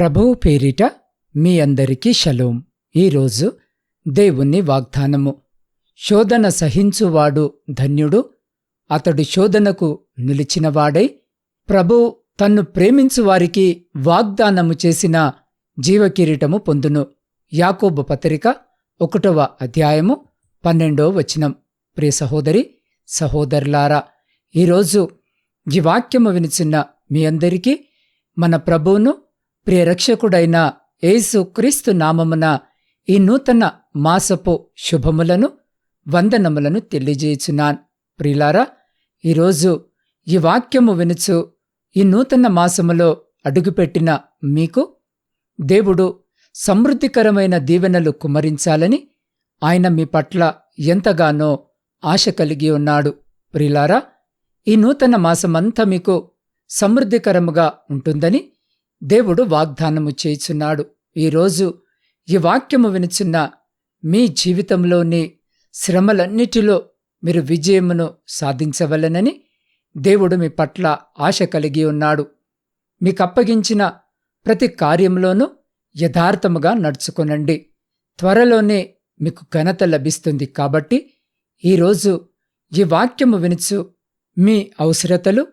ప్రభువు పేరిట మీ అందరికీ షలోం. ఈరోజు దేవుని వాగ్దానము. శోధన సహించువాడు ధన్యుడు అతడు శోధనకు నిలిచినవాడై ప్రభువు తన్ను ప్రేమించు వారికి వాగ్దానము చేసిన జీవకిరీటము పొందును. యాకోబు పత్రిక ఒకటవ అధ్యాయము పన్నెండో వచనం. ప్రియ సహోదరి సహోదరులారా ఈరోజు ఈ వాక్యము వినిచిన్న మీ అందరికీ మన ప్రభువును ప్రియరక్షకుడైన ఏసుక్రీస్తు నామమున ఈ నూతన మాసపు శుభములను వందనములను తెలియజేయుచున్నాన్. ప్రిలారా ఈరోజు ఈ వాక్యము వినుచు ఈ నూతన మాసములో అడుగుపెట్టిన మీకు దేవుడు సమృద్ధికరమైన దీవెనలు కుమరించాలని ఆయన మీ పట్ల ఎంతగానో ఆశ కలిగి ఉన్నాడు. ప్రిలారా ఈ నూతన మాసమంతా మీకు సమృద్ధికరముగా ఉంటుందని దేవుడు వాగ్దానము చేయుచున్నాడు. ఈరోజు ఈ వాక్యము వినుచున్న మీ జీవితంలోని శ్రమలన్నిటిలో మీరు విజయమును సాధించవలనని దేవుడు మీ పట్ల ఆశ కలిగి ఉన్నాడు. మీకు అప్పగించిన ప్రతి కార్యంలోనూ యథార్థముగా నడుచుకొనండి. త్వరలోనే మీకు ఘనత లభిస్తుంది కాబట్టి ఈరోజు ఈ వాక్యము వినుచు మీ అవసరతలు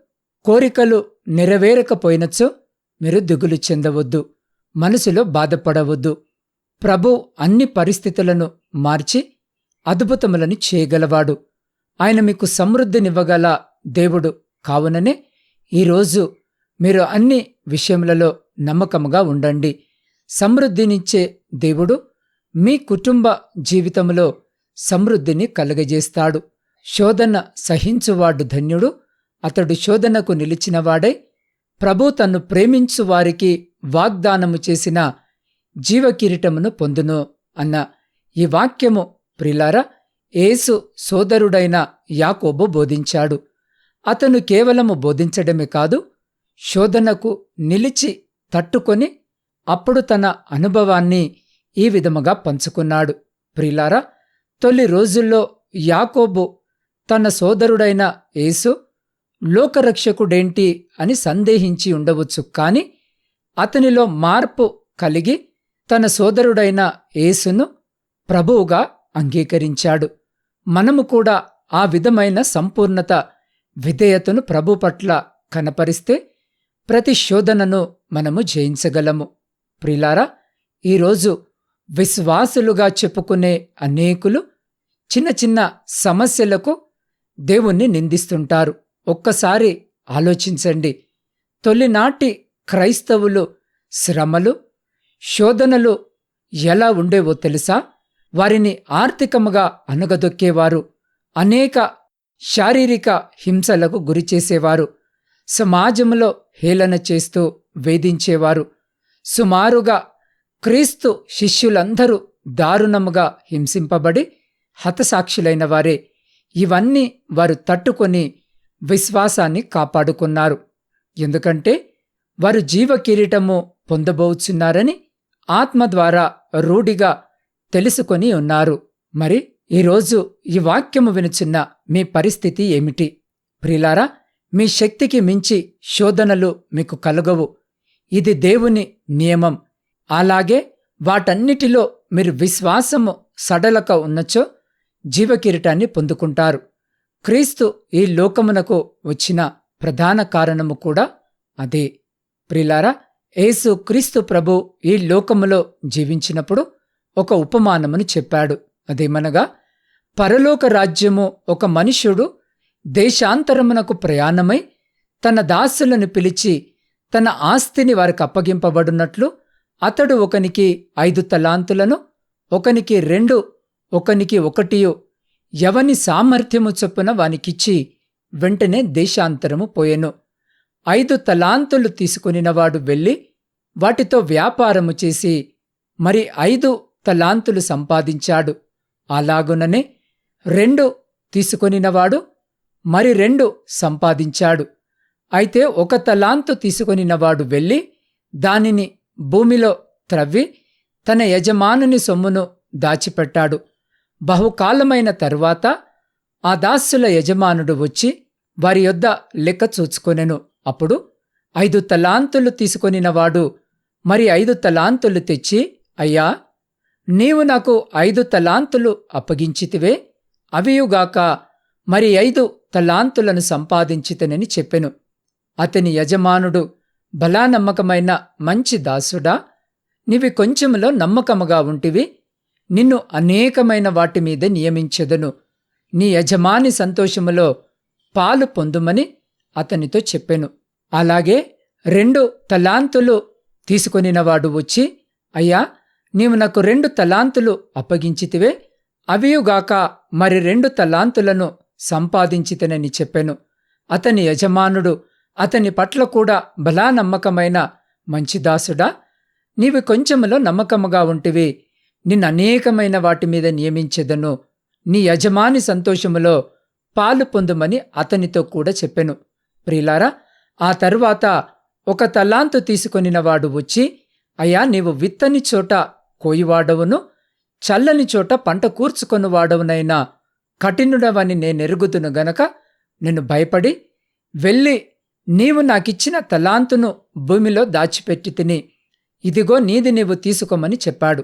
కోరికలు నెరవేరకపోయినచో మీరు దిగులు చెందవద్దు మనసులో బాధపడవద్దు. ప్రభు అన్ని పరిస్థితులను మార్చి అద్భుతములను చేయగలవాడు. ఆయన మీకు సమృద్ధినివ్వగల దేవుడు కావుననే ఈరోజు మీరు అన్ని విషయములలో నమ్మకముగా ఉండండి. సమృద్ధినిచ్చే దేవుడు మీ కుటుంబ జీవితంలో సమృద్ధిని కలుగజేస్తాడు. శోధన సహించువాడు ధన్యుడు అతడు శోధనకు నిలిచినవాడై ప్రభు తన్ను ప్రేమించు వారికి వాగ్దానము చేసిన జీవకిరీటమును పొందును అన్న ఈ వాక్యము ప్రిలారా ఏసు సోదరుడైన యాకోబు బోధించాడు. అతను కేవలము బోధించడమే కాదు శోధనకు నిలిచి తట్టుకొని అప్పుడు తన అనుభవాన్ని ఈ విధముగా పంచుకున్నాడు. ప్రిలారా తొలి రోజుల్లో యాకోబు తన సోదరుడైన యేసు లోకరక్షకుడేంటి అని సందేహించి ఉండవచ్చు. కాని అతనిలో మార్పు కలిగి తన సోదరుడైన యేసును ప్రభువుగా అంగీకరించాడు. మనము కూడా ఆ విధమైన సంపూర్ణత విధేయతను ప్రభు పట్ల కనపరిస్తే ప్రతి శోధనను మనము జయించగలము. ప్రిలారా ఈరోజు విశ్వాసులుగా చెప్పుకునే అనేకులు చిన్న చిన్న సమస్యలకు దేవుణ్ణి నిందిస్తుంటారు. ఒక్కసారి ఆలోచించండి. తొలినాటి క్రైస్తవులు శ్రమలు శోధనలు ఎలా ఉండేవో తెలుసా? వారిని ఆర్థికముగా అనగదొక్కేవారు అనేక శారీరక హింసలకు గురిచేసేవారు సమాజంలో హేళన చేస్తూ వేధించేవారు సుమారుగా క్రీస్తు శిష్యులందరూ దారుణముగా హింసింపబడి హతసాక్షులైన వారే. ఇవన్నీ వారు తట్టుకొని విశ్వాసాన్ని కాపాడుకున్నారు. ఎందుకంటే వారు జీవకిరీటము పొందబోచున్నారని ఆత్మ ద్వారా రూఢిగా తెలుసుకొని ఉన్నారు. మరి ఈరోజు ఈ వాక్యము వినుచున్న మీ పరిస్థితి ఏమిటి? ప్రిలారా మీ శక్తికి మించి శోధనలు మీకు కలగవు. ఇది దేవుని నియమం. అలాగే వాటన్నిటిలో మీరు విశ్వాసము సడలక ఉన్నచో జీవకిరీటాన్ని పొందుకుంటారు. క్రీస్తు ఈ లోకమునకు వచ్చిన ప్రధాన కారణము కూడా అదే. ప్రిలారా యేసు క్రీస్తు ప్రభు ఈ లోకములో జీవించినప్పుడు ఒక ఉపమానమును చెప్పాడు. అదేమనగా పరలోక రాజ్యము ఒక మనుష్యుడు దేశాంతరమునకు ప్రయాణమై తన దాసులను పిలిచి తన ఆస్తిని వారికి అప్పగింపబడినట్లు అతడు ఒకనికి ఐదు తలాంతులను ఒకనికి రెండు ఒకనికి ఒకటియు ఎవని సామర్థ్యము చొప్పున వానికిచ్చి వెంటనే దేశాంతరము పోయెను. ఐదు తలాంతులు తీసుకునినవాడు వెళ్ళి వాటితో వ్యాపారము చేసి మరి ఐదు తలాంతులు సంపాదించాడు. అలాగుననే రెండు తీసుకొనినవాడు మరి రెండు సంపాదించాడు. అయితే ఒక తలాంతు తీసుకొనినవాడు వెళ్ళి దానిని భూమిలో త్రవ్వి తన యజమానుని సొమ్మును దాచిపెట్టాడు. బహుకాలమైన తర్వాత ఆ దాసుల యజమానుడు వచ్చి వారి యొద్ద లెక్క చూచుకొనెను. అప్పుడు ఐదు తలాంతులు తీసుకొనినవాడు మరి ఐదు తలాంతులు తెచ్చి అయ్యా నీవు నాకు ఐదు తలాంతులు అప్పగించితివే అవియుగాక మరి ఐదు తలాంతులను సంపాదించితనని చెప్పెను. అతని యజమానుడు బలానమ్మకమైన మంచి దాసుడా నీవి కొంచెంలో నమ్మకముగా ఉంటివి నిన్ను అనేకమైన వాటి మీద నియమించెదను. నీ యజమాని సంతోషములో పాలు పొందుమని అతనితో చెప్పెను. అలాగే రెండు తలాంతులు తీసుకొనినవాడు వచ్చి అయ్యా నీవు నాకు రెండు తలాంతులు అప్పగించితివే అవియుగాక మరి రెండు తలాంతులను సంపాదించితనని చెప్పెను. అతని యజమానుడు అతని పట్ల కూడా బలానమ్మకమైన మంచిదాసుడా నీవి కొంచెములో నమ్మకముగా ఉంటివి. నిన్ను అనేకమైన వాటి మీద నియమించెదను. నీ యజమాని సంతోషములో పాలు పొందుమని అతనితో కూడా చెప్పెను. ప్రిలారా ఆ తరువాత ఒక తలాంతు తీసుకొనినవాడు వచ్చి అయ్యా నీవు విత్తని చోట కోయివాడవును చల్లని చోట పంట కూర్చుకొనువాడవునైనా కఠినుడవని నేనెరుగుదును గనక నేను భయపడి వెళ్ళి నీవు నాకిచ్చిన తలాంతును భూమిలో దాచిపెట్టి తిని ఇదిగో నీది నీవు తీసుకోమని చెప్పాడు.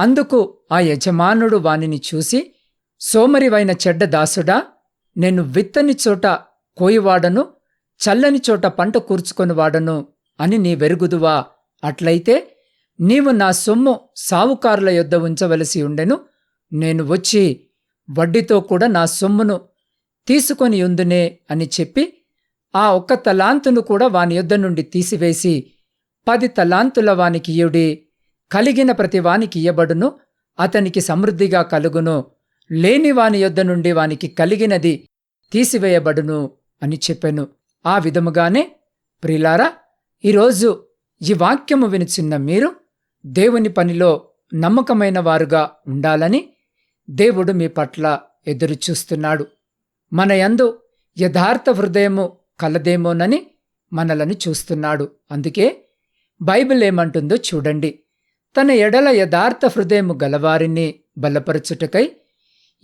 అందుకు ఆ యజమానుడు వానిని చూసి సోమరివైన చెడ్డ దాసుడా నేను విత్తని చోట కోయివాడను చల్లని చోట పంట కూర్చుకొనివాడను అని నీ వెరుగుదువా? అట్లయితే నీవు నా సొమ్ము సావుకారుల యొద్ద ఉంచవలసి ఉండెను. నేను వచ్చి వడ్డీతో కూడా నా సొమ్మును తీసుకొని ఉందునే అని చెప్పి ఆ ఒక్క తలాంతును కూడా వాని యొద్ద నుండి తీసివేసి పది తలాంతుల వానికి ఇయుడి కలిగిన ప్రతివానికి ఇయ్యబడును అతనికి సమృద్ధిగా కలుగును. లేని వాని యొద్ద నుండి వానికి కలిగినది తీసివేయబడును అని చెప్పెను. ఆ విధముగానే ప్రిలారా ఈరోజు ఈ వాక్యము వినిచిన్న మీరు దేవుని పనిలో నమ్మకమైన వారుగా ఉండాలని దేవుడు మీ పట్ల ఎదురుచూస్తున్నాడు మన యందు యథార్థ హృదయము కలదేమోనని మనలను చూస్తున్నాడు. అందుకే బైబిల్ ఏమంటుందో చూడండి. తన ఎడల యథార్థ హృదయము గలవారిని బలపరచుటకై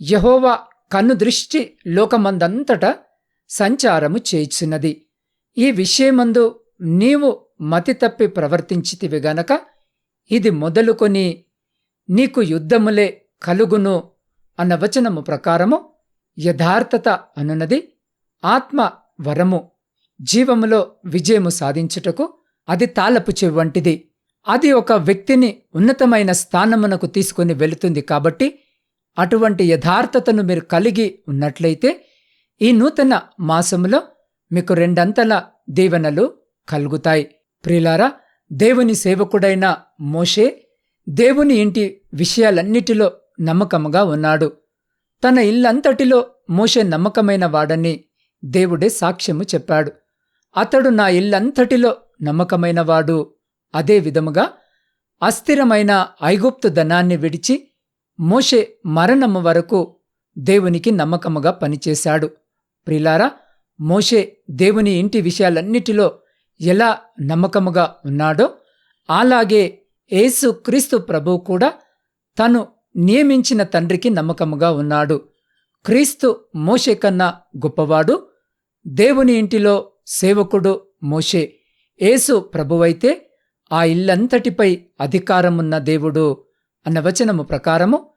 యహోవా కన్ను దృష్టి లోకమందంతటా సంచారము చేయుచున్నది. ఈ విషయమందు నీవు మతి తప్పి ప్రవర్తించితివి గనక ఇది మొదలుకొని నీకు యుద్ధములే కలుగును అన్న వచనము ప్రకారము యథార్థత అనున్నది. ఆత్మ వరము జీవములో విజయము సాధించుటకు అది తాలపు చెవి వంటిది. అది ఒక వ్యక్తిని ఉన్నతమైన స్థానమునకు తీసుకుని వెళుతుంది కాబట్టి అటువంటి యథార్థతను మీరు కలిగి ఉన్నట్లయితే ఈ నూతన మాసములో మీకు రెండంతల దీవెనలు కలుగుతాయి. ప్రిలారా దేవుని సేవకుడైన మోషే దేవుని ఇంటి విషయాలన్నిటిలో నమ్మకముగా ఉన్నాడు. తన ఇల్లంతటిలో మోషే నమ్మకమైన వాడని దేవుడే సాక్ష్యము చెప్పాడు. అతడు నా ఇల్లంతటిలో నమ్మకమైనవాడు అదే విధముగా అస్థిరమైన ఐగుప్తు ధనాన్ని విడిచి మోషే మరణము వరకు దేవునికి నమ్మకముగా పనిచేశాడు. ప్రిలారా మోషే దేవుని ఇంటి విషయాలన్నిటిలో ఎలా నమ్మకముగా ఉన్నాడో అలాగే యేసు క్రీస్తు ప్రభువు కూడా తను నియమించిన తండ్రికి నమ్మకముగా ఉన్నాడు. క్రీస్తు మోషే కన్నా గొప్పవాడు దేవుని ఇంటిలో సేవకుడు మోషే. యేసు ప్రభువైతే ఆ ఇల్లంతటిపై అధికారమున్న దేవుడు అన్న వచనము ప్రకారము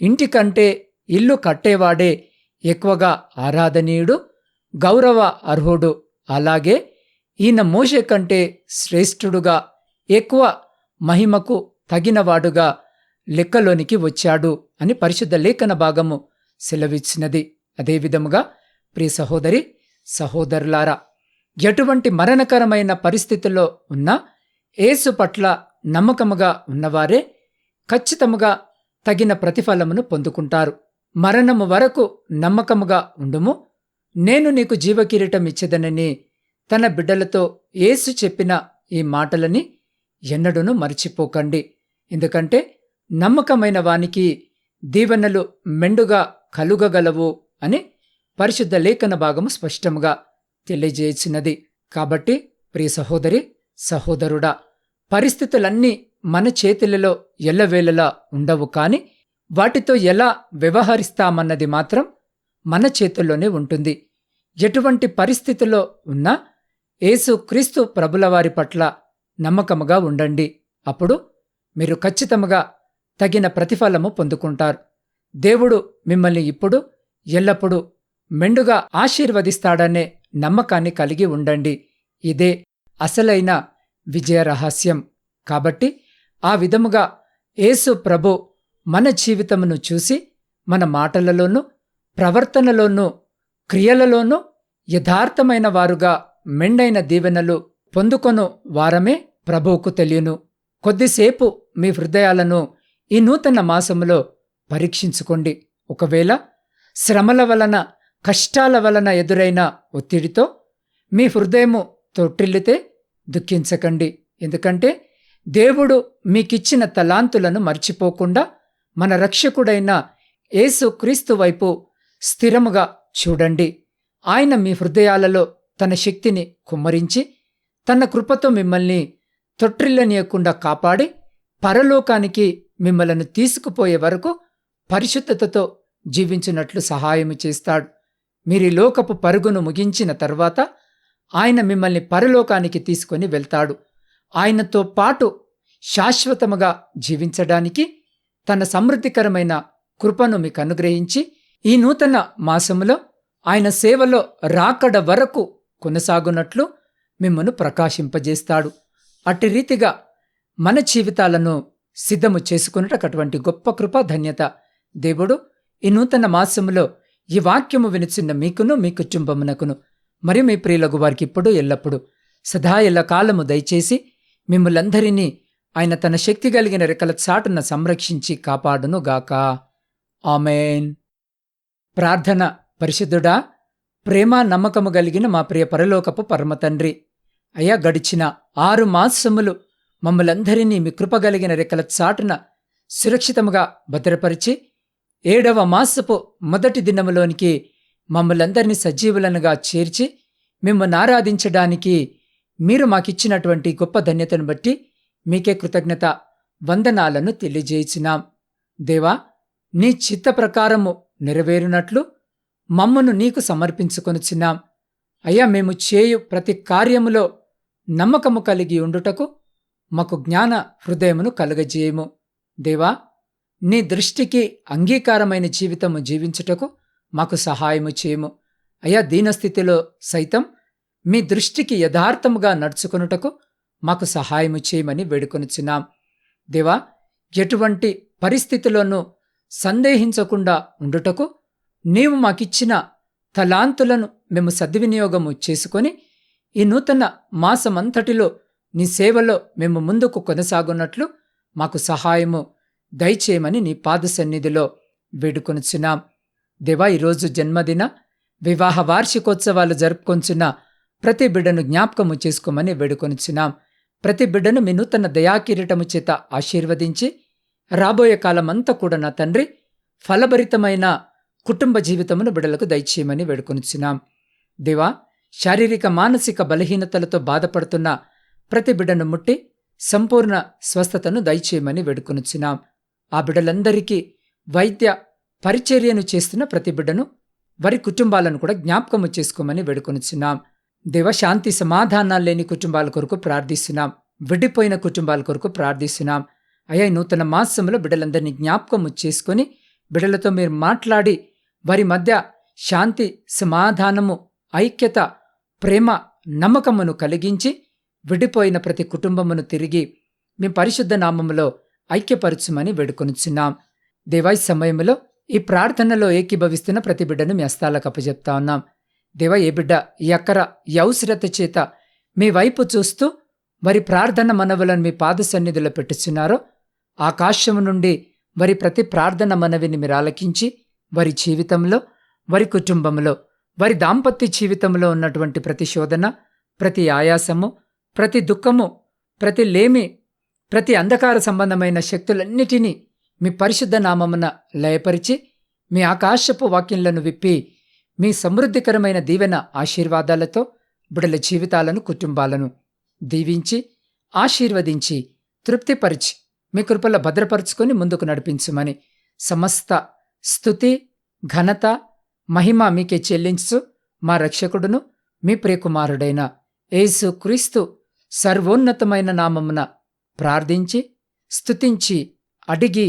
ఇంటికంటే ఇల్లు కట్టేవాడే ఎక్కువగా ఆరాధనీయుడు గౌరవ అర్హుడు. అలాగే ఈయన మోషే కంటే శ్రేష్ఠుడుగా ఎక్కువ మహిమకు తగినవాడుగా లెక్కలోనికి వచ్చాడు అని పరిశుద్ధ లేఖన భాగము సెలవిచ్చినది. అదేవిధముగా ప్రియ సహోదరి సహోదరులారా ఎటువంటి మరణకరమైన పరిస్థితుల్లో ఉన్నా యేసు పట్ల నమ్మకముగా ఉన్నవారే ఖచ్చితముగా తగిన ప్రతిఫలమును పొందుకుంటారు. మరణము వరకు నమ్మకముగా ఉండుము. నేను నీకు జీవకిరీటం ఇచ్చేదనని తన బిడ్డలతో యేసు చెప్పిన ఈ మాటలని ఎన్నడూను మరిచిపోకండి. ఎందుకంటే నమ్మకమైన వానికి దీవెనలు మెండుగా కలుగగలవు అని పరిశుద్ధ లేఖన భాగము స్పష్టముగా తెలియజేసినది. కాబట్టి ప్రియ సహోదరి సహోదరుడా పరిస్థితులన్నీ మన చేతులలో ఎల్లవేళలా ఉండవు కాని వాటితో ఎలా వ్యవహరిస్తామన్నది మాత్రం మన చేతుల్లోనే ఉంటుంది. ఎటువంటి పరిస్థితుల్లో ఉన్నా యేసు క్రీస్తు ప్రభులవారి పట్ల నమ్మకముగా ఉండండి. అప్పుడు మీరు ఖచ్చితంగా తగిన ప్రతిఫలము పొందుకుంటారు. దేవుడు మిమ్మల్ని ఇప్పుడు ఎల్లప్పుడూ మెండుగా ఆశీర్వదిస్తాడనే నమ్మకాన్ని కలిగి ఉండండి. ఇదే అసలైన విజయ రహస్యం. కాబట్టి ఆ విధముగా యేసు ప్రభు మన జీవితమును చూసి మన మాటలలోనూ ప్రవర్తనలోనూ క్రియలలోనూ యథార్థమైన వారుగా మెండైన దీవెనలు పొందుకొను వారమే ప్రభువుకు తెలియను. కొద్దిసేపు మీ హృదయాలను ఈ నూతన మాసములో పరీక్షించుకోండి. ఒకవేళ శ్రమల వలన కష్టాల వలన ఎదురైన ఒత్తిడితో మీ హృదయము తొట్టిల్లితే దుఃఖించకండి. ఎందుకంటే దేవుడు మీకిచ్చిన తలాంతులను మర్చిపోకుండా మన రక్షకుడైన యేసు క్రీస్తు వైపు స్థిరముగా చూడండి. ఆయన మీ హృదయాలలో తన శక్తిని కుమ్మరించి తన కృపతో మిమ్మల్ని తొట్టిల్లనీయకుండా కాపాడి పరలోకానికి మిమ్మలను తీసుకుపోయే వరకు పరిశుద్ధతతో జీవించినట్లు సహాయము చేస్తాడు. మీరు లోకపు పరుగును ముగించిన తర్వాత ఆయన మిమ్మల్ని పరలోకానికి తీసుకొని వెళ్తాడు. ఆయనతో పాటు శాశ్వతముగా జీవించడానికి తన సమృద్ధికరమైన కృపను మీకు అనుగ్రహించి ఈ నూతన మాసములో ఆయన సేవలో రాకడ వరకు కొనసాగునట్లు మిమ్మను ప్రకాశింపజేస్తాడు. అట్టి రీతిగా మన జీవితాలను సిద్ధము చేసుకున్నట్టు అటువంటి గొప్ప కృప ధన్యత. దేవుడు ఈ నూతన మాసములో ఈ వాక్యము వినిచిన్న మీకును మీ కుటుంబమునకును మరియు మీ ప్రియులకు వారికి ఇప్పుడు ఎల్లప్పుడు సదా ఎల్ల కాలము దయచేసి మిమ్మలందరినీ ఆయన తన శక్తి కలిగిన రెక్కల చాటున సంరక్షించి కాపాడును గాక ఆమెన్. ప్రార్థన పరిశుద్ధుడా ప్రేమ నమ్మకము కలిగిన మా ప్రియ పరలోకపు పరమతండ్రి అయ్యా గడిచిన ఆరు మాసములు మమ్మలందరినీ మీ కృపగలిగిన రెక్కల చాటున సురక్షితముగా భద్రపరిచి ఏడవ మాసపు మొదటి దినములోనికి మమ్మలందరినీ సజీవులనుగా చేర్చి మిమ్మల్ని ఆరాధించడానికి మీరు మాకిచ్చినటువంటి గొప్ప ధన్యతను బట్టి మీకే కృతజ్ఞత వందనాలను తెలియజేయించినాం దేవా నీ చిత్త ప్రకారము నెరవేరునట్లు మమ్మను నీకు సమర్పించుకొనుచున్నాం అయ్యా మేము చేయు ప్రతి కార్యములో నమ్మకము కలిగి ఉండుటకు మాకు జ్ఞాన హృదయమును కలుగజేయము. దేవా నీ దృష్టికి అంగీకారమైన జీవితము జీవించుటకు మాకు సహాయము చేయము. అయ్యా దీనస్థితిలో సైతం మీ దృష్టికి యథార్థముగా నడుచుకొనుటకు మాకు సహాయము చేయమని వేడుకొనిచున్నాం. దేవా ఎటువంటి పరిస్థితిలోనూ సందేహించకుండా ఉండుటకు నీవు మాకిచ్చిన తలాంతులను మేము సద్వినియోగము చేసుకొని ఈ నూతన మాసమంతటిలో నీ సేవలో మేము ముందుకు కొనసాగున్నట్లు మాకు సహాయము దయచేయమని నీ పాద సన్నిధిలో వేడుకొనుచున్నాం. దేవా ఈరోజు జన్మదిన వివాహ వార్షికోత్సవాలు జరుపుకొంచున్న ప్రతి బిడ్డను జ్ఞాపకము చేసుకోమని వేడుకొనుచున్నాం. ప్రతి బిడ్డను మీ నూతన దయాకిరీటము చేత ఆశీర్వదించి రాబోయే కాలమంతా కూడా నా తండ్రి ఫలభరితమైన కుటుంబ జీవితమును బిడలకు దయచేయమని వేడుకొనుచున్నాం. దేవా శారీరక మానసిక బలహీనతలతో బాధపడుతున్న ప్రతి బిడ్డను ముట్టి సంపూర్ణ స్వస్థతను దయచేయమని వేడుకొనుచున్నాం. ఆ బిడ్డలందరికీ వైద్య పరిచర్యను చేస్తున్న ప్రతి బిడ్డను వారి కుటుంబాలను కూడా జ్ఞాపకము చేసుకోమని వేడుకొనిచున్నాం. దేవ శాంతి సమాధానాలు లేని కుటుంబాల కొరకు ప్రార్థిస్తున్నాం. విడిపోయిన కుటుంబాల కొరకు ప్రార్థిస్తున్నాం. అయ్యా నూతన మాసంలో బిడ్డలందరినీ జ్ఞాపకము చేసుకొని బిడ్డలతో మీరు మాట్లాడి వారి మధ్య శాంతి సమాధానము ఐక్యత ప్రేమ నమ్మకమును కలిగించి విడిపోయిన ప్రతి కుటుంబమును తిరిగి మీ పరిశుద్ధ నామములో ఐక్యపరచుమని వేడుకొనుచున్నాం. దేవాయి సమయంలో ఈ ప్రార్థనలో ఏకీభవిస్తున్న ప్రతి బిడ్డను మీ హస్తాలకు అప్పచెప్తా ఉన్నాం. దేవ ఏ బిడ్డ ఈ అక్కర ఈ అవసరత చేత మీ వైపు చూస్తూ మరి ప్రార్థన మనవులను మీ పాద సన్నిధిలో పెట్టుచున్నారో ఆకాశము నుండి వారి ప్రతి ప్రార్థన మనవిని మీరు ఆలకించి వారి జీవితంలో వారి కుటుంబంలో వారి దాంపత్య జీవితంలో ఉన్నటువంటి ప్రతి శోధన ప్రతి ఆయాసము ప్రతి దుఃఖము ప్రతి లేమి ప్రతి అంధకార సంబంధమైన శక్తులన్నిటినీ మీ పరిశుద్ధ నామమున లయపరిచి మీ ఆకాశపు వాక్యంలను విప్పి మీ సమృద్ధికరమైన దీవెన ఆశీర్వాదాలతో బిడల జీవితాలను కుటుంబాలను దీవించి ఆశీర్వదించి తృప్తిపరిచి మీ కృపల భద్రపరుచుకొని ముందుకు నడిపించుమని సమస్త స్థుతి ఘనత మహిమ మీకే చెల్లించు మా రక్షకుడును మీ ప్రియకుమారుడైన యేసు క్రీస్తు సర్వోన్నతమైన నామమున ప్రార్థించి స్తుతించి అడిగి